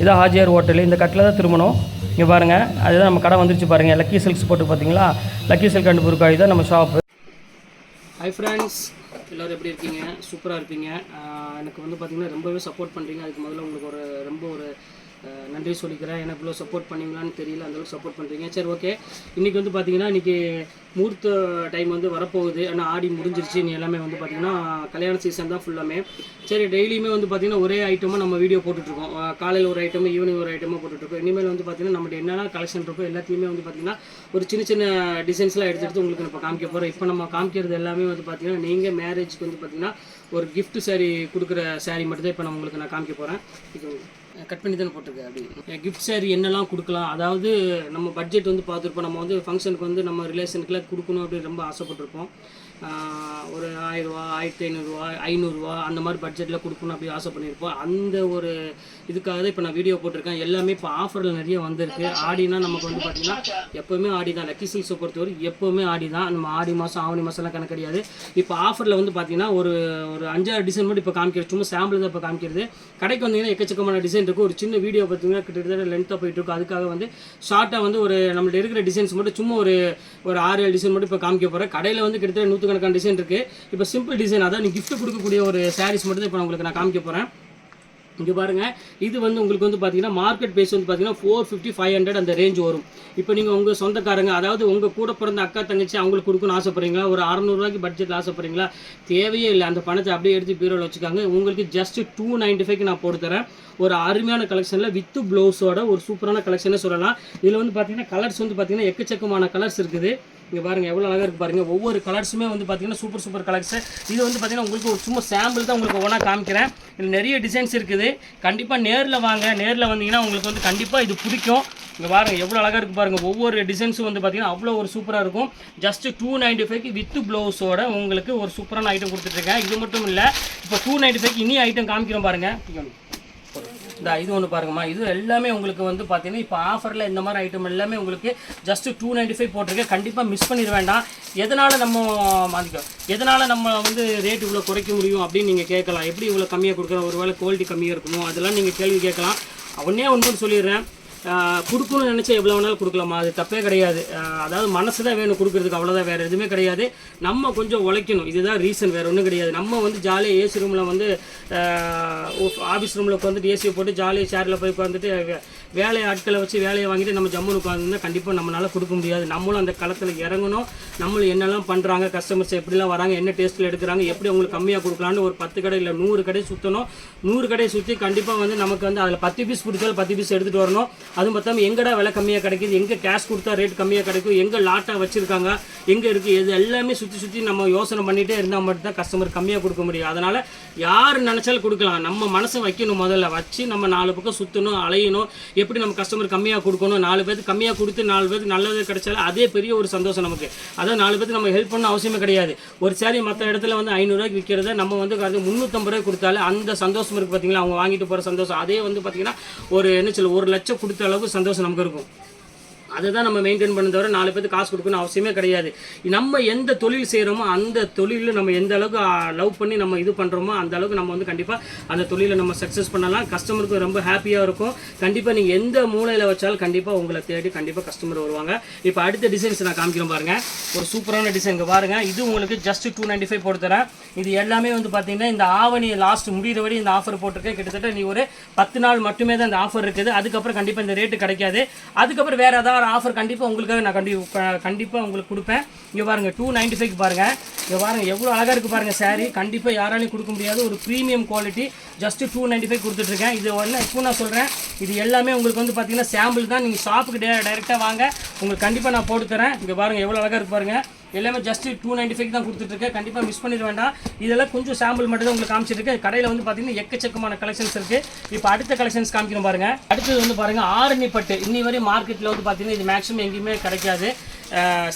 இதான் ஹாஜியார் ஹோட்டல். இந்த கட்டில் தான் திரும்பணும். இங்கே பாருங்கள் அதுதான் நம்ம கடை வந்துருச்சு பாருங்கள் லக்கி சில்க்ஸ் போட்டு பார்த்தீங்களா? லக்கி சில்க் அண்ட் புருக்காய் தான் நம்ம ஷாப்பு ஹாய் ஃப்ரெண்ட்ஸ் எல்லோரும் எப்படி இருக்கீங்க? சூப்பராக இருப்பீங்க. எனக்கு வந்து பார்த்தீங்கன்னா ரொம்பவே சப்போர்ட் பண்ணுறீங்க அதுக்கு முதல்ல உங்களுக்கு ஒரு ரொம்ப ஒரு நன்றி சொல்லிக்கிறேன். எனக்கு இவ்வளோ சப்போர்ட் பண்ணிங்களான்னு தெரியல அந்தளவுக்கு சப்போர்ட் பண்ணுறீங்க சரி ஓகே இன்றைக்கி வந்து பார்த்தீங்கன்னா இன்றைக்கி மூர்த்த டைம் வந்து வரப்போகுது. ஆனால் ஆடி முடிஞ்சிருச்சு. நீ எல்லாமே வந்து பார்த்தீங்கன்னா கல்யாண சீசன் தான் ஃபுல்லாமே சரி டெய்லியுமே வந்து பார்த்தீங்கன்னா ஒரே ஐட்டமாக நம்ம வீடியோ போட்டுட்ருக்கோம் காலையில் ஒரு ஐட்டமும் ஈவினிங் ஒரு ஐட்டமாக போட்டுட்ருக்கோம் இனிமேல் வந்து பார்த்தீங்கன்னா நம்மகிட்ட என்னென்ன கலெக்ஷன் இருக்கோ எல்லாத்தையுமே வந்து பார்த்திங்கன்னா ஒரு சின்ன சின்ன டிசைன்ஸ்லாம் எடுத்து எடுத்து உங்களுக்கு இப்போ காமிக்க போகிறோம் இப்போ நம்ம காமிக்கிறது எல்லாமே வந்து பார்த்தீங்கன்னா நீங்கள் மேரேஜ்க்கு வந்து பார்த்திங்கன்னா ஒரு கிஃப்ட் saree கொடுக்குற saree மட்டும்தான் இப்போ நான் உங்களுக்கு நான் காமிக்க போகிறேன் இது. கட் பண்ணி தானே போட்டிருக்கேன் அப்படி. கிஃப்ட் சாரி என்னெல்லாம் கொடுக்கலாம்? அதாவது நம்ம பட்ஜெட் வந்து பார்த்துருப்போம். நம்ம வந்து ஃபங்க்ஷனுக்கு வந்து நம்ம ரிலேஷனுக்குலாம் கொடுக்கணும் அப்படின்னு ரொம்ப ஆசைப்பட்டிருப்போம். ஒரு ஆயிரரூவா ஆயிரத்தி ஐநூறுரூவா ஐநூறுரூவா அந்த மாதிரி பட்ஜெட்டில் கொடுக்கணும் அப்படி ஆசை பண்ணியிருப்போம் அந்த ஒரு இதுக்காக தான் இப்போ நான் வீடியோ போட்டிருக்கேன். எல்லாமே இப்போ ஆஃபரில் நிறைய வந்திருக்கு. ஆடினா நமக்கு வந்து பார்த்திங்கன்னா எப்போவுமே ஆடி தான் லக்கி சில்ஸை பொறுத்தவரை எப்போவுமே ஆடி தான் நம்ம ஆடி மாதம் ஆவணி மாதம்லாம் கணக்கு கிடையாது. இப்போ ஆஃபரில் வந்து பார்த்தீங்கன்னா ஒரு ஒரு அஞ்சாறு டிசைன் மட்டும் இப்போ காமிக்கிறது. சும்மா சாம்பிள் தான் இப்போ காமிக்கிறது. கடைக்கு வந்தீங்கன்னா எக்கச்சக்கமான டிசைன் இருக்கும் ஒரு சின்ன வீடியோ பார்த்தீங்கன்னா கிட்டத்தட்ட லென்த்தாக போயிட்டு இருக்கும் அதுக்காக வந்து ஷார்ட்டாக வந்து ஒரு நம்மள்ட்ட இருக்கிற டிசைன்ஸ் மட்டும் சும்மா ஒரு ஒரு ஆறு ஏழு டிசைன் மட்டும் இப்போ காமிக்க போகிறேன் கடையில் வந்து கிட்டத்தட்ட நூற்றுக்கணக்கான டிசைன் இருக்குது இப்போ சிம்பிள் டிசைன் அதான் நீங்கள் கிஃப்ட் கொடுக்கக்கூடிய ஒரு சாரீஸ் மட்டும் தான் இப்போ நான் உங்களுக்கு நான் காமிக்க போகிறேன் இங்கே பாருங்கள் இது வந்து உங்களுக்கு வந்து பார்த்தீங்கன்னா மார்க்கெட் பேஸ் வந்து பார்த்தீங்கன்னா ஃபோர் ஃபிஃப்டி ஃபைவ் ஹண்ட்ரட் அந்த ரேஞ்ச் வரும். இப்போ நீங்கள் உங்கள் சொந்தக்காரங்க அதாவது உங்கள் கூட பிறந்த அக்கா தங்கச்சி அவங்களுக்கு கொடுக்கணும்னு ஆசைப்பட்றீங்களா? ஒரு அறநூறுவாய்க்கு பட்ஜெட்டில் ஆசைப்படுறீங்களா? தேவையே இல்லை. அந்த பணத்தை அப்படியே எடுத்து பீரோவில் வச்சுக்காங்க. உங்களுக்கு ஜஸ்ட் டூ நைன்ட்டி ஃபைவ்க்கு நான் போட்டு தரேன். ஒரு அருமையான கலெக்ஷனில் வித்து ப்ளவுஸோட ஒரு சூப்பரான கலெக்ஷனே சொல்லலாம். இதில் வந்து பார்த்தீங்கன்னா கலர்ஸ் வந்து பார்த்தீங்கன்னா எக்கச்சக்கமான கலர்ஸ் இருக்குது. இங்கே பாருங்கள் எவ்வளோ அழகாக இருக்குது பாருங்கள் ஒவ்வொரு கலர்ஸுமே வந்து பார்த்தீங்கன்னா சூப்பர் சூப்பர் கலர்ஸ் இது வந்து பார்த்தீங்கன்னா உங்களுக்கு ஒரு சும்மா சாம்பிள் தான் உங்களுக்கு ஒவ்வொன்றா காமிக்கிறேன். இதில் நிறைய டிசைன்ஸ் இருக்குது. கண்டிப்பாக நேரில் வாங்க. நேரில் வந்தீங்கன்னா உங்களுக்கு வந்து கண்டிப்பாக இது பிடிக்கும். இங்கே பாருங்கள் எவ்வளோ அழகாக இருக்குது பாருங்கள் ஒவ்வொரு டிசைன்ஸும் வந்து பார்த்திங்கன்னா அவ்வளோ ஒரு சூப்பராக இருக்கும். ஜஸ்ட்டு டூ நைன்ட்டி ஃபைவ்க்கு வித் ப்ளவுஸோட உங்களுக்கு ஒரு சூப்பரான ஐட்டம் கொடுத்துட்ருக்கேன் இது மட்டும் இல்லை இப்போ டூ நைன்ட்டி ஃபைவ்க்கு இனி ஐட்டம் காமிக்கிறோம் பாருங்கள் இந்த இது ஒன்று பாருங்கம்மா. இது எல்லாமே உங்களுக்கு வந்து பார்த்தீங்கன்னா இப்போ ஆஃபரில் இந்த மாதிரி ஐட்டம் எல்லாமே உங்களுக்கு ஜஸ்ட் டூ நைன்ட்டி ஃபைவ் போட்டிருக்கேன் கண்டிப்பாக மிஸ் பண்ணிட வேண்டாம். எதனால் நம்ம மாற்றிக்கோ எதனால் நம்ம வந்து ரேட் இவ்வளோ குறைக்க முடியும் அப்படின்னு நீங்கள் கேட்கலாம். எப்படி இவ்வளோ கம்மியாக கொடுக்குறோம்? ஒருவேளை குவாலிட்டி கம்மியாக இருக்கணும் அதெல்லாம் நீங்கள் கேள்வி கேட்கலாம். ஒன்றே ஒன்று சொல்லிடுறேன். கொடுக்கணும்னு நினச்சா எவ்வளோ வேணாலும் கொடுக்கலாமா? அது தப்பே கிடையாது. அதாவது மனசு தான் வேணும் கொடுக்குறதுக்கு அவ்வளோதான் வேறு எதுவுமே கிடையாது. நம்ம கொஞ்சம் உழைக்கணும். இதுதான் ரீசன் வேறு ஒன்றும் கிடையாது. நம்ம வந்து ஜாலியாக ஏசி ரூமில் வந்து ஆஃபீஸ் ரூமில் உட்காந்துட்டு ஏசியை போட்டு ஜாலியாக சேரில் போய் உட்காந்துட்டு வேலை ஆட்களை வச்சு வேலையை வாங்கிட்டு நம்ம ஜம்முன்னு உட்காந்துருந்தா கண்டிப்பாக நம்மளால் கொடுக்க முடியாது. நம்மளும் அந்த களத்தில் இறங்கணும். நம்மளும் என்னெல்லாம் பண்ணுறாங்க கஸ்டமர்ஸ் எப்படிலாம் வராங்க என்ன டேஸ்ட்டில் எடுக்கிறாங்க எப்படி அவங்களுக்கு கம்மியாக கொடுக்கலான்னு ஒரு பத்து கடை இல்லை நூறு கடை சுற்றணும் நூறு கடை சுற்றி கண்டிப்பாக வந்து நமக்கு வந்து அதில் பத்து பீஸ் பிடிச்சாலும் பத்து பீஸ் எடுத்துகிட்டு வரணும். அதுவும் பார்த்தாம எங்கடா விலை கம்மியாக கிடைக்குது எங்கே கேஷ் கொடுத்தா ரேட் கம்மியாக கிடைக்கும் எங்கே லாட்டாக வச்சுருக்காங்க எங்கே இருக்குது இது எல்லாமே சுற்றி சுற்றி நம்ம யோசனை பண்ணிகிட்டே இருந்தால் மட்டும்தான் கஸ்டமர் கம்மியாக கொடுக்க முடியும். அதனால் யார் நினச்சாலும் கொடுக்கலாம். நம்ம மனசை வைக்கணும் முதல்ல. வச்சு நம்ம நாலு பக்கம் சுற்றணும் அலையணும். எப்படி நம்ம கஸ்டமர் கம்மியாக கொடுக்கணும்? நாலு பேருக்கு கம்மியாக கொடுத்து நாலு பேருக்கு நல்லது கிடைச்சாலும் அதே பெரிய ஒரு சந்தோஷம் நமக்கு. அதான் நாலு பேருக்கு நம்ம ஹெல்ப் பண்ண அவசியமே கிடையாது. ஒரு சாரி மற்ற இடத்துல வந்து ஐநூறுரூவாய்க்கு விற்கிறத நம்ம வந்து அது முந்நூற்றம்பது ரூபாய் கொடுத்தாலும் அந்த சந்தோஷம் இருக்குது பார்த்தீங்களா அவங்க வாங்கிட்டு போகிற சந்தோஷம். அதே வந்து பார்த்தீங்கன்னா ஒரு என்ன சொல்ல ஒரு லட்சம் கொடுத்த அளவுக்கு சந்தோஷம் நமக்கு இருக்கும். அதை தான் நம்ம மெயின்டைன் பண்ண தவிர நாலு பேருக்கு காசு கொடுக்கணும் அவசியமே கிடையாது. நம்ம எந்த தொழில் செய்கிறோமோ அந்த தொழிலில் நம்ம எந்த அளவுக்கு லவ் பண்ணி நம்ம இது பண்ணுறோமோ அந்த அளவுக்கு நம்ம வந்து கண்டிப்பாக அந்த தொழிலை நம்ம சக்ஸஸ் பண்ணலாம். கஸ்டமருக்கு ரொம்ப ஹாப்பியாக இருக்கும். கண்டிப்பாக நீங்கள் எந்த மூலையில் வச்சாலும் கண்டிப்பாக உங்களை தேடி கண்டிப்பாக கஸ்டமர் வருவாங்க. இப்போ அடுத்த டிசைன்ஸ் நான் காமிக்கிறேன் பாருங்கள் ஒரு சூப்பரான டிசைன் இங்கே பாருங்கள் இது உங்களுக்கு ஜஸ்ட் டூ நைன்டி ஃபைவ் போட்டு தரேன். இது எல்லாமே வந்து பார்த்தீங்கன்னா இந்த ஆவணி லாஸ்ட் முடிகிற வரை இந்த ஆஃபர் போட்டிருக்கேன். கிட்டத்தட்ட நீ ஒரு பத்து நாள் மட்டுமே தான் இந்த ஆஃபர் இருக்குது. அதுக்கப்புறம் கண்டிப்பாக இந்த ரேட்டு கிடைக்காது. அதுக்கப்புறம் வேறு ஏதாவது ஒரு ஆஃபர் கண்டிப்பாக உங்களுக்காக நான் கண்டி கண்டிப்பாக உங்களுக்கு கொடுப்பேன். இங்கே பாருங்கள் டூ நைன்ட்டி ஃபைவ் பாருங்கள் இங்கே பாருங்கள் எவ்வளோ அழகாக இருக்குது பாருங்கள் சாரீ கண்டிப்பாக யாராலையும் கொடுக்க முடியாது. ஒரு premium quality just two ninety five கொடுத்துட்ருக்கேன். இது ஒன்று இப்போ நான் சொல்கிறேன் இது எல்லாமே உங்களுக்கு வந்து பார்த்தீங்கன்னா சாம்பிள் தான். நீங்கள் ஷாப்புக்கு டே டைரெக்டாக வாங்க. உங்களுக்கு கண்டிப்பாக நான் போட்டு தரேன். இங்கே பாருங்கள் எவ்வளோ அழகாக இருக்கு பாருங்கள் எல்லாமே ஜஸ்ட் டூ நைன்டி ஃபைவ் தான் கொடுத்துட்ருக்கேன். கண்டிப்பாக மிஸ் பண்ணிட வேண்டாம். இதெல்லாம் கொஞ்சம் சாம்பிள் மட்டும் தான் உங்களுக்கு காமிச்சிருக்கேன் கடையில் வந்து பார்த்தீங்கன்னா எக்கச்சக்கமான கலெக்ஷன்ஸ் இருக்குது இப்போ அடுத்த கலெக்ஷன்ஸ் காமிக்கணும் பாருங்கள் அடுத்தது வந்து பாருங்கள் ஆரணி பட்டு. இன்னி வரை மார்க்கெட்டில் வந்து பார்த்தீங்கன்னா இது மேக்ஸிமம் எங்கேயுமே கிடைக்காது.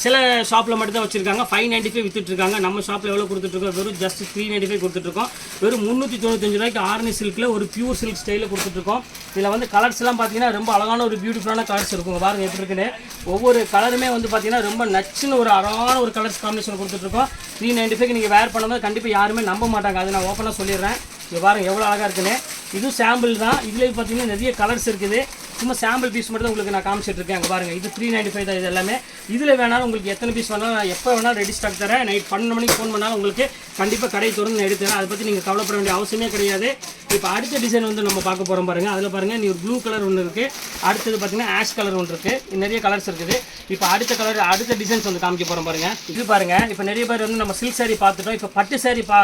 சில ஷாப்பில் மட்டும் தான் வச்சுருக்காங்க. ஃபைவ் நைன்டி ஃபைவ் வித்துட்ருக்காங்க நம்ம ஷாப்பில் எவ்வளோ கொடுத்துட்ருக்கோம் வெறும் ஜஸ்ட் த்ரீ நைன்ட்டி ஃபைவ் கொடுத்துட்ருக்கோம் வெறும் முந்நூற்றி தொண்ணூத்தஞ்சு ரூபாய்க்கு ஆரணி சில்கில் ஒரு பியூர் சில்க் ஸ்டைலில் கொடுத்துட்ருக்கோம் இதில் வந்து கலர்ஸ்லாம் பார்த்தீங்கன்னா ரொம்ப அழகான ஒரு பியூட்டிஃபுல்லான கலர்ஸ் இருக்கும். பாருங்க எப்படி இருக்குன்னு. ஒவ்வொரு கலருமே வந்து பார்த்தீங்கன்னா ரொம்ப நச்சுன்னு ஒரு அழகான ஒரு கலர்ஸ் காம்பினேஷன் கொடுத்துட்ருக்கோம் த்ரீ நைன்ட்டி ஃபைவ் நீங்கள் வேர் பண்ணும்போது கண்டிப்பாக யாருமே நம்ப மாட்டாங்க. அது நான் ஓப்பனாக சொல்லிடுறேன். இங்கே பாருங்கள் எவ்வளோ அழகாக இருக்குன்னு. இதுவும் சாம்பிள் தான். இதுலேயும் பார்த்தீங்கன்னா நிறைய கலர்ஸ் இருக்குது. சும்மா சாம்பிள் பீஸ் மட்டும் உங்களுக்கு நான் காமிச்சிட்டு இருக்கேன். அங்கே பாருங்க இது த்ரீ நைன்டி ஃபைவ் தான் இது எல்லாமே. இதில் வேணாலும் உங்களுக்கு எத்தனை பீஸ் வேணாலும் நான் எப்போ வேணாலும் ரெடி ஸ்டாக் தரேன். நைட் பன்னெண்டு மணிக்கு ஃபோன் பண்ணாலும் உங்களுக்கு கண்டிப்பாக கடை தொடர்ந்து நான் எடுத்துறேன் அதை பற்றி நீங்கள் கவலைப்பட வேண்டிய அவசியமே கிடையாது. இப்போ அடுத்த டிசைன் வந்து நம்ம பார்க்க போகிறோம் பாருங்கள் அதில் பாருங்க நீ ஒரு ப்ளூ கலர் ஒன்று இருக்குது அடுத்தது பார்த்தீங்கன்னா ஆஷ் கலர் ஒன்று இருக்குது நிறைய கலர்ஸ் இருக்குது. இப்போ அடுத்த கலர் அடுத்த டிசைன்ஸ் வந்து காமிக்க போகிறோம் பாருங்கள் இது பாருங்கள் இப்போ நிறைய பேர் வந்து நம்ம சில்க் saree பார்த்துட்டோம். இப்போ பட்டு saree பா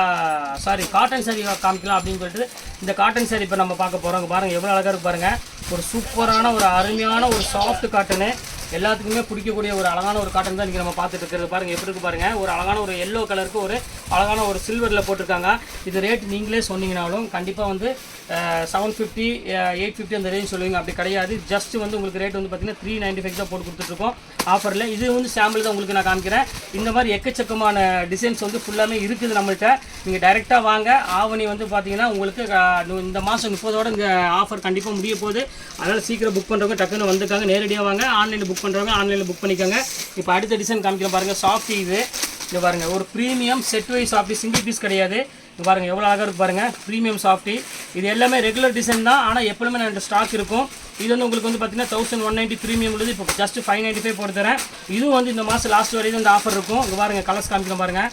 சாரி காட்டன் saree காமிக்கலாம் அப்படின்னு சொல்லிட்டு இந்த காட்டன் சாரி இப்போ நம்ம பார்க்க போகிறோம் பாருங்கள் எவ்வளோ அழகாக இருக்கு பாருங்கள் ஒரு சூப்பரான ஒரு அருமையான ஒரு சாஃப்ட் காட்டனு எல்லாத்துக்குமே பிடிக்கக்கூடிய ஒரு அழகான ஒரு காட்டன் தான் இன்றைக்கி நம்ம பார்த்துட்டு இருக்கிறது. பாருங்க எப்படி இருக்கு பாருங்க. ஒரு அழகான ஒரு எல்லோ கலருக்கு ஒரு அழகான ஒரு சில்வரில் போட்டிருக்காங்க. இது ரேட் நீங்களே சொன்னீங்கனாலும் கண்டிப்பாக வந்து செவன் ஃபிஃப்டி எயிட் ஃபிஃப்டி அந்த ரேஞ்ச் சொல்லுவீங்க. அப்படி கிடையாது. ஜஸ்ட் வந்து உங்களுக்கு ரேட் வந்து பார்த்தீங்கன்னா த்ரீ நைன்டி ஃபைவ் தான் போட்டு கொடுத்துட்ருக்கோம் ஆஃபரில் இது வந்து சாம்பிள் தான் உங்களுக்கு நான் காமிக்கிறேன். இந்த மாதிரி எக்கச்சக்கமான டிசைன்ஸ் வந்து ஃபுல்லாமே இருக்குது நம்மள்ட்ட. நீங்கள் டைரெக்டாக வாங்க. ஆவணி வந்து பார்த்தீங்கன்னா உங்களுக்கு இந்த மாதம் முப்பதோட இந்த ஆஃபர் கண்டிப்பாக முடிய போகுது. அதனால் சீக்கிரம் புக் பண்ணுறவங்க டக்குன்னு வந்துருக்காங்க. நேரடியாக வாங்க. ஆன்லைனில் புக் பண்ணுறவங்க ஆன்லைனில் புக் பண்ணிக்கோங்க. இப்போ அடுத்த டிசைன் காமிக்கிற பாருங்கள் சாஃப்ட் இது. இங்க பாருங்கள் ஒரு premium set wise softy single piece கிடையாது. இங்க பாருங்கள் எவ்வளோ அழகாக இருக்கு பாருங்கள் ப்ரீமியம் சாஃப்டி இது எல்லாமே ரெகுலர் டிசைன் தான் ஆனால் எப்பவுமே நான் ஸ்டாக் இருக்கும். இது வந்து உங்களுக்கு வந்து பார்த்தீங்கன்னா தௌசண்ட் ஒன் நைன்ட்டி ப்ரீமியம் உள்ளது. இப்போ ஜஸ்ட் ஃபைவ் நைன்ட்டி ஃபைவ் போட்டு தரேன். இதுவும் வந்து இந்த மாதம் லாஸ்ட் வரையும் இந்த ஆஃபர் இருக்கும். இங்கே பாருங்கள் கலர்ஸ் காமிக்கிறேன் பாருங்கள்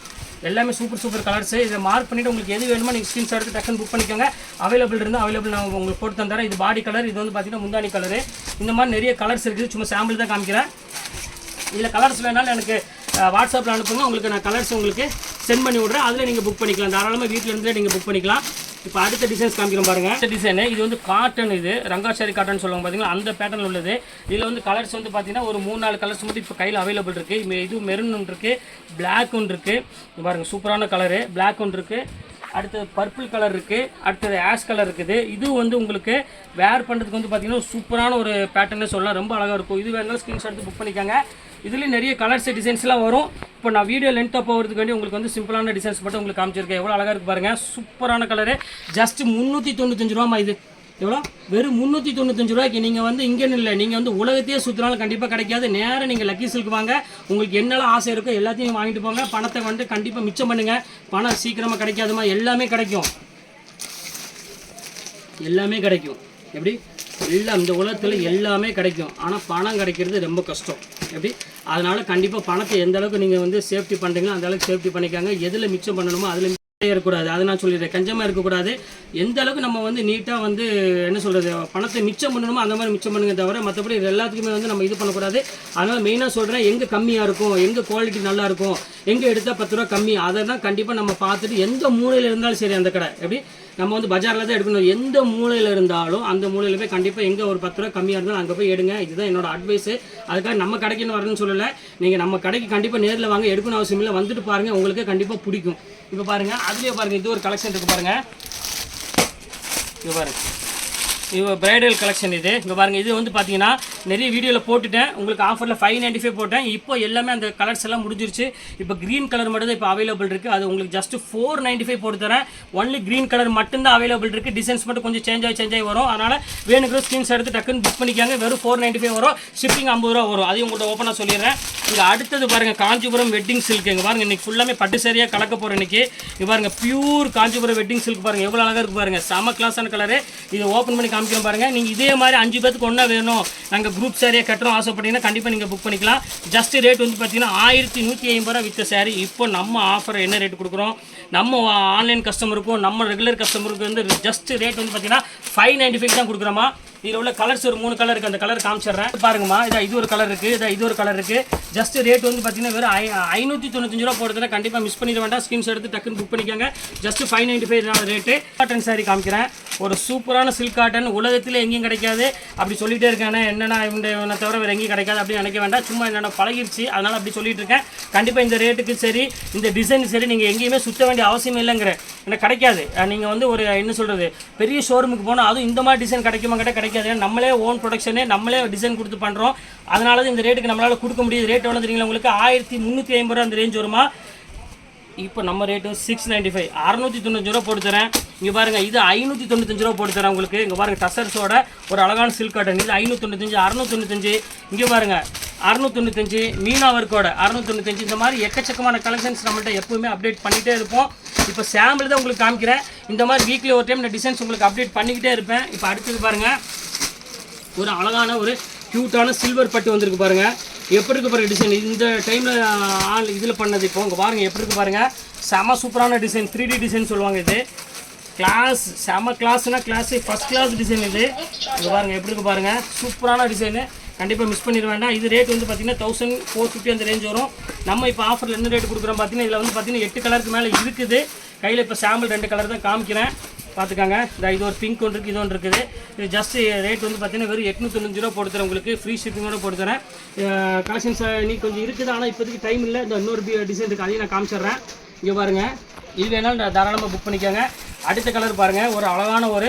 எல்லாமே சூப்பர் சூப்பர் கலர்ஸ் இதை மார்க் பண்ணிவிட்டு உங்களுக்கு எது வேணுமோ நீங்கள் ஸ்கிரீன்ஷாட் எடுத்து டக்குன்னு புக் பண்ணிக்கோங்க. அவைலபிள் இருந்தால் அவைலபிள் நான் உங்களுக்கு போட்டு தந்துறேன் இது பாடி கலர் இது வந்து பார்த்தீங்கன்னா முந்தானி கலரு இந்த மாதிரி நிறைய கலர்ஸ் இருக்குது. சும்மா சாம்பிள் தான் காமிக்கிறேன். இதில் கலர்ஸ் வேணாலும் எனக்கு வாட்ஸ்அப்பில் அனுப்புங்க. உங்களுக்கு நான் கலர்ஸ் உங்களுக்கு சென்ட் பண்ணி விட்றேன். அதில் நீங்கள் புக் பண்ணிக்கலாம். தாராளமாக வீட்டில் இருந்தே நீங்கள் புக் பண்ணிக்கலாம். இப்போ அடுத்த டிசைன்ஸ் காமிக்கிறோம் பாருங்க. அடுத்த டிசைனு இது வந்து காட்டன் இது ரங்காச்சாரி காட்டன் சொல்லுவாங்க பார்த்தீங்களா அந்த பேட்டர்ன் உள்ளது. இதில் வந்து கலர்ஸ் வந்து பார்த்தீங்கன்னா ஒரு மூணு நாலு கலர்ஸ் மட்டும் இப்போ கையில் அவைலபிள் இருக்குது இது மெரூன் ஒன்று இருக்குது பிளாக் ஒன்று இருக்குது பாருங்கள் பாருங்க சூப்பரான கலரு பிளாக் ஒன்று இருக்குது அடுத்தது பர்பிள் கலர் இருக்குது அடுத்தது ஆஷ் கலர் இருக்குது. இது வந்து உங்களுக்கு வேர் பண்ணுறதுக்கு வந்து பார்த்தீங்கன்னா சூப்பரான ஒரு பேட்டர்னே சொல்லலாம். ரொம்ப அழகாக இருக்கும். இது வேணாலும் ஸ்க்ரீன்ஷாட் எடுத்து புக் பண்ணிக்கோங்க. இதுலேயும் நிறைய கலர்ஸ் டிசைன்ஸ்லாம் வரும். இப்போ நான் வீடியோ லென்த்தாக போகிறதுக்கு வேண்டி உங்களுக்கு வந்து சிம்பிளான டிசைன்ஸ் மட்டும் உங்களுக்கு காமிச்சிருக்கேன். எவ்வளோ அழகாக இருக்கு பாருங்கள் சூப்பரான கலரு ஜஸ்ட் முந்நூற்றி தொண்ணூத்தஞ்சு ரூபாமா இது. எவ்வளோ? வெறும் முந்நூற்றி தொண்ணூத்தஞ்சு ரூபாய்க்கு நீங்கள் வந்து இங்கேன்னு இல்லை நீங்கள் வந்து உலகத்தையே சுற்றினாலும் கண்டிப்பாக கிடைக்காது. நேராக நீங்கள் லக்கி சில்க் வாங்க. உங்களுக்கு என்னெல்லாம் ஆசை இருக்கோ எல்லாத்தையும் வாங்கிட்டு போங்க. பணத்தை வந்து கண்டிப்பாக மிச்சம் பண்ணுங்கள் பணம் சீக்கிரமாக கிடைக்காதுமா எல்லாமே கிடைக்கும். எல்லாமே கிடைக்கும். எப்படி? எல்லாம் இந்த உலகத்தில் எல்லாமே கிடைக்கும். ஆனால் பணம் கிடைக்கிறது ரொம்ப கஷ்டம். எப்படி? அதனால் கண்டிப்பாக பணத்தை எந்த அளவுக்கு நீங்கள் வந்து சேஃப்டி பண்ணுறீங்களோ அந்த அளவுக்கு சேஃப்டி பண்ணிக்காங்க. எதில் மிச்சம் பண்ணணுமோ அதில் இருக்கக்கூடாது. அதை நான் சொல்லிடுறேன். கஞ்சமாக இருக்கக்கூடாது. எந்த அளவுக்கு நம்ம வந்து நீட்டாக வந்து என்ன சொல்கிறது பணத்தை மிச்சம் பண்ணணுமோ அந்த மாதிரி மிச்சம் பண்ணுங்க தவிர மற்றபடி எல்லாத்துக்குமே வந்து நம்ம இது பண்ணக்கூடாது. அதனால் மெயினாக சொல்கிறேன் எங்கே கம்மியாக இருக்கும் எங்கே குவாலிட்டி நல்லா இருக்கும் எங்கே எடுத்தால் பத்து ரூபா கம்மி அதை தான் கண்டிப்பாக நம்ம பார்த்துட்டு எந்த மூலையில் இருந்தாலும் சரி அந்த கடை. எப்படி? நம்ம வந்து பஜாரில் தான் எடுக்கணும். எந்த மூலையில் இருந்தாலும் அந்த மூலையில் போய் கண்டிப்பாக எங்கே ஒரு பத்து ரூபா கம்மியாக இருந்தாலும் அங்கே போய் எடுங்க. இதுதான் என்னோட அட்வைஸு அதுக்காக நம்ம கடைக்குன்னு வரணும்னு சொல்லலை. நீங்கள் நம்ம கடைக்கு கண்டிப்பாக நேரில் வாங்க. எடுக்கணும் அவசியம் இல்லை. வந்துட்டு பாருங்கள் உங்களுக்கு கண்டிப்பாக பிடிக்கும். இப்போ பாருங்கள் அதுலேயே பாருங்கள் இது ஒரு கலெக்ஷன் இருக்குது பாருங்கள் இது பாருங்கள் இது பிரைடல் கலெக்ஷன் இது. இங்கே பாருங்கள் இது வந்து பார்த்தீங்கன்னா நிறைய வீடியோவில் போட்டுட்டேன். உங்களுக்கு ஆஃபரில் ஃபைவ் நைன்டி ஃபைவ் போட்டேன். இப்போ எல்லாமே அந்த கலர்ஸ் எல்லாம் முடிஞ்சிருச்சு. இப்போ க்ரீன் கலர் மட்டும் தான் இப்போ அவைலபிள் இருக்குது அது உங்களுக்கு ஜஸ்ட் ஃபோர் நைன்ட்டி ஃபைவ் போட்டு தரேன். ஒன்லி க்ரீன் கலர் மட்டும்தான் அவைலபிள் இருக்குது டிசைன்ஸ் மட்டும் கொஞ்சம் சேஞ்ச் ஆகி சேஞ்ச் ஆகி வரும். அதனால் வேணுங்கிற ஸ்க்ரீன்ஸ் எடுத்து டக்குன்னு புக் பண்ணிக்காங்க. வெறும் ஃபோர் நைன்ட்டி ஃபைவ் வரும். ஷிப்பிங் ஐம்பது ரூபா வரும். அதையும் உங்கள்கிட்ட ஓப்பனாக சொல்லிடுறேன். இங்கே அடுத்தது பாருங்கள் காஞ்சிபுரம் வெட்டிங் சில்க் இங்கே பாருங்க இன்னைக்கு ஃபுல்லாமே பட்டு சரியாக கலக்க போகிறேன் இன்னைக்கு. இங்கே பாருங்க பியூர் காஞ்சிபுரம் வெட்டிங் சில்க் பாருங்கள் எவ்வளோ அழகாக இருக்கு பாருங்கள் செம கிளாஸான கலரு இதை ஓப்பன் பண்ணி காமிக்கிறோம் பாருங்க. நீங்கள் இதே மாதிரி அஞ்சு பேத்துக்கு ஒன்றா வேணும். நாங்கள் குரூப் சாரியாக கட்டுறோம் ஆசைப்பட்டீங்கன்னா கண்டிப்பாக நீங்கள் புக் பண்ணிக்கலாம். ஜஸ்ட் ரேட் வந்து பார்த்தீங்கன்னா ஆயிரத்தி நூற்றி ஐம்பது ரூபா வித்த சாரி இப்போ நம்ம ஆஃபர் என்ன ரேட் கொடுக்குறோம்? நம்ம ஆன்லைன் கஸ்டமருக்கும் நம்ம ரெகுலர் கஸ்டமருக்கு வந்து ஜஸ்ட் ரேட் வந்து பார்த்தீங்கன்னா ஃபைவ் நைன்டி ஃபைவ் தான் கொடுக்குறோமா இதில் உள்ள கலர்ஸ் ஒரு மூணு கலர் இருக்குது அந்த கலர் காமிச்சிடுறேன். பாருங்கம்மா. இதை இது ஒரு கலர் இருக்குது இதை இது ஒரு கலர் இருக்குது ஜஸ்ட் ரேட் வந்து பார்த்தீங்கன்னா வெறும் ஐ ஐநூற்றி தொண்ணூத்தஞ்சு ரூபா போடுறதுல கண்டிப்பாக மிஸ் பண்ணிட வேண்டாம். ஸ்கிரீன்ஸ் எடுத்து டக்குன்னு புக் பண்ணிக்கோங்க. ஜஸ்ட் ஃபைவ் நைன்ட்டி ஃபைவ் தான் ரேட்டு காட்டன் சாரி காமிக்கிறேன். ஒரு சூப்பரான சில்க் காட்டன் உலகத்தில் எங்கேயும் கிடைக்காது. அப்படி சொல்லிட்டே இருக்கேன் என்னென்னா இவனை தவிர வேறு எங்கேயும் கிடைக்காது அப்படின்னு நினைக்க வேண்டாம். சும்மா என்னென்ன பழகிருச்சு. அதனால் அப்படி சொல்லிட்டு இருக்கேன். கண்டிப்பாக இந்த ரேட்டுக்கு சரி இந்த டிசைன் சரி நீங்கள் எங்கேயுமே சுற்ற வேண்டிய அவசியம் இல்லைங்கிற. எனக்கு கிடைக்காது. நீங்கள் வந்து ஒரு என்ன சொல்கிறது பெரிய ஷோரூமுக்கு போனால் அதுவும் இந்த மாதிரி டிசைன் கிடைக்குமா கிட்ட கிடைக்காது நம்மளே ஓன் ப்ரொடக்ஷனே நம்மளே டிசைன் கொடுத்து பண்ணுறோம் அதனால தான் இந்த ரேட்டுக்கு நம்மளால் கொடுக்க முடியுது. ரேட் எவ்வளோ தெரியுங்களா உங்களுக்கு? ஆயிரத்தி முந்நூற்றி ஐம்பது ரூபா அந்த ரேஞ்ச் வருமா? இப்போ நம்ம ரேட்டு சிக்ஸ் நைன்ட்டி ஃபைவ் அறநூற்றி தொண்ணூத்தஞ்சு ரூபா போட்டு தரேன். இங்கே பாருங்கள் இது ஐநூற்றி தொண்ணூத்தஞ்சு ரூபா போட்டு தரேன் உங்களுக்கு. இங்கே பாருங்கள் டசர்ஸோட ஒரு அழகான சில்க் காட்டன் இது ஐநூற்றி தொண்ணூத்தஞ்சு அறுநூத்தி தொண்ணூத்தஞ்சு. இங்கே பாருங்கள் அறநூத்தொண்ணூத்தஞ்சு மீனா ஒர்க்கோட அறுநூத்தி இந்த மாதிரி எக்கச்சக்கமான கலெக்ஷன்ஸ் நம்மள்ட்ட எப்பவுமே அப்டேட் பண்ணிகிட்டே இருப்போம். இப்போ சாம்பிள் தான் உங்களுக்கு காமிக்கிறேன். இந்த மாதிரி வீக்லி ஒரு டைம் நான் டிசைன்ஸ் உங்களுக்கு அப்டேட் பண்ணிக்கிட்டே இருப்பேன். இப்போ அடுத்தது பாருங்கள் ஒரு அழகான ஒரு க்யூட்டான சில்வர் பட்டு வந்திருக்கு பாருங்கள் எப்படி இருக்கு பாருங்கள் டிசைன் இந்த டைமில் ஆள் இதில் பண்ணது இப்போ உங்கள் பாருங்கள் எப்படி இருக்கு பாருங்கள் செம சூப்பரான டிசைன் த்ரீ டி டிசைன் சொல்லுவாங்க இது. கிளாஸ் செம கிளாஸ்னால் கிளாஸு ஃபர்ஸ்ட் கிளாஸ் டிசைன் இது. இங்கே பாருங்கள் எப்படி இருக்கு பாருங்கள் சூப்பரான டிசைனு கண்டிப்பாக மிஸ் பண்ணிட வேண்டாம். இது ரேட் வந்து பார்த்தீங்கன்னா தௌசண்ட் ஃபோர் ஃபிஃப்டி அந்த ரேஞ்ச் வரும். நம்ம இப்போ ஆஃபரில் என்ன ரேட் கொடுக்குறோம் பார்த்தீங்கன்னா இதில் வந்து பார்த்தீங்கன்னா எட்டு கலருக்கு மேலே இருக்குது. கையில் இப்போ சாம்பிள் ரெண்டு கலர் தான் காமிக்கிறேன். பார்த்துக்காங்க. இந்த இது ஒரு பிங்க் ஒன்று இருக்குது இது ஒன்று இருக்குது. இது ஜஸ்ட் ரேட் வந்து பார்த்தீங்கன்னா வெறும் எட்நூத்தொண்ணூறு ரூபா போட்டு தரேன் உங்களுக்கு. ஃப்ரீ ஷிப்பிங்கோட போட்டு தரேன். கலெக்ஷன்ஸ் நீ கொஞ்சம் இருக்குது. ஆனால் இப்போதைக்கு டைம் இல்லை. இந்த இன்னொரு டிசைன் இருக்குது அதையும் நான் காமிச்சிடுறேன். இங்கே பாருங்கள் இது வேணாலும் தாராளமாக புக் பண்ணிக்கோங்க. அடுத்த கலர் பாருங்கள் ஒரு அழகான ஒரு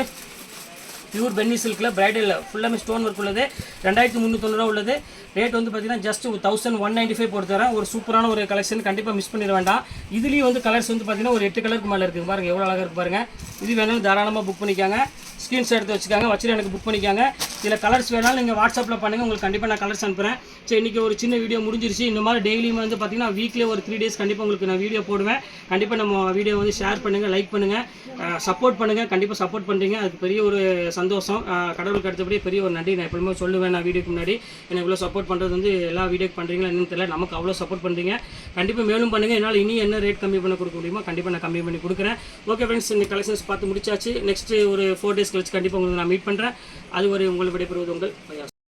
பியூர் பென்னி சில்கில் பிரைடல் ஃபுல்லாமே ஸ்டோன் ஒர்க் உள்ளது. ரெண்டாயிரத்தி முந்நூற்றொண்ணூறுவா உள்ளது. ரேட் வந்து பார்த்தீங்கன்னா just thousand one ninety five போட்டு தரேன். ஒரு சூப்பரான ஒரு கலெக்ஷன் கண்டிப்பாக மிஸ் பண்ணிட வேண்டாம். இதுலேயும் வந்து கலர்ஸ் வந்து பார்த்தீங்கன்னா ஒரு எட்டு கலருக்கு மேலே இருக்குது பாருங்கள் எவ்வளோ அழகாக இருக்குது பாருங்கள் இது வேணாலும் தாராளமாக புக் பண்ணிக்காங்க. ஸ்க்ரீன்ஷாட் எடுத்து வச்சுக்காங்க. வச்சுட்டு எனக்கு புக் பண்ணிக்காங்க. இதில் கலர்ஸ் வேணாலும் நீங்கள் வாட்ஸ்அப்பில் பண்ணுங்கள் உங்களுக்கு கண்டிப்பாக நான் கலர்ஸ் அனுப்புகிறேன் சரி இன்றைக்கி ஒரு சின்ன வீடியோ முடிஞ்சிருச்சு. இந்த மாதிரி டெய்லியும் வந்து பார்த்தீங்கன்னா வீக்லி ஒரு த்ரீ டேஸ் கண்டிப்பாக உங்களுக்கு நான் வீடியோ போடுவேன். கண்டிப்பாக நம்ம வீடியோ வந்து ஷேர் பண்ணுங்கள் லைக் பண்ணுங்கள் சப்போர்ட் பண்ணுங்கள் கண்டிப்பாக சப்போர்ட் பண்ணுறீங்க அதுக்கு பெரிய ஒரு சந்தோஷம். கடவுளுக்கு அடுத்தபடி பெரிய ஒரு நன்றி. நான் எப்பவுமே சொல்லுவேன் நான் வீடியோக்கு முன்னாடி. எனக்கு இவ்வளோ சப்போர்ட் பண்ணுறது வந்து எல்லா வீடியோக்கு பண்ணுறீங்களா என்னன்னு தெரியல. நமக்கு அவ்வளோ சப்போர்ட் பண்ணுறீங்க கண்டிப்பாக மேலும் பண்ணுங்கள் என்னால் இனி என்ன ரேட் கம்மி பண்ண கொடுக்க முடியுமோ கண்டிப்பாக நான் கம்மி பண்ணி கொடுக்குறேன். ஓகே ஃப்ரெண்ட்ஸ் இந்த கலெக்ஷன்ஸ் பார்த்து முடிச்சாச்சு. நெக்ஸ்ட் ஒரு ஃபோர் டேஸ் வச்சு கண்டிப்பாக உங்களுக்கு நான் மீட் பண்ணுறேன் அது ஒரு உங்களுக்கு விடைபெறுவது உங்கள் பயாஸ்.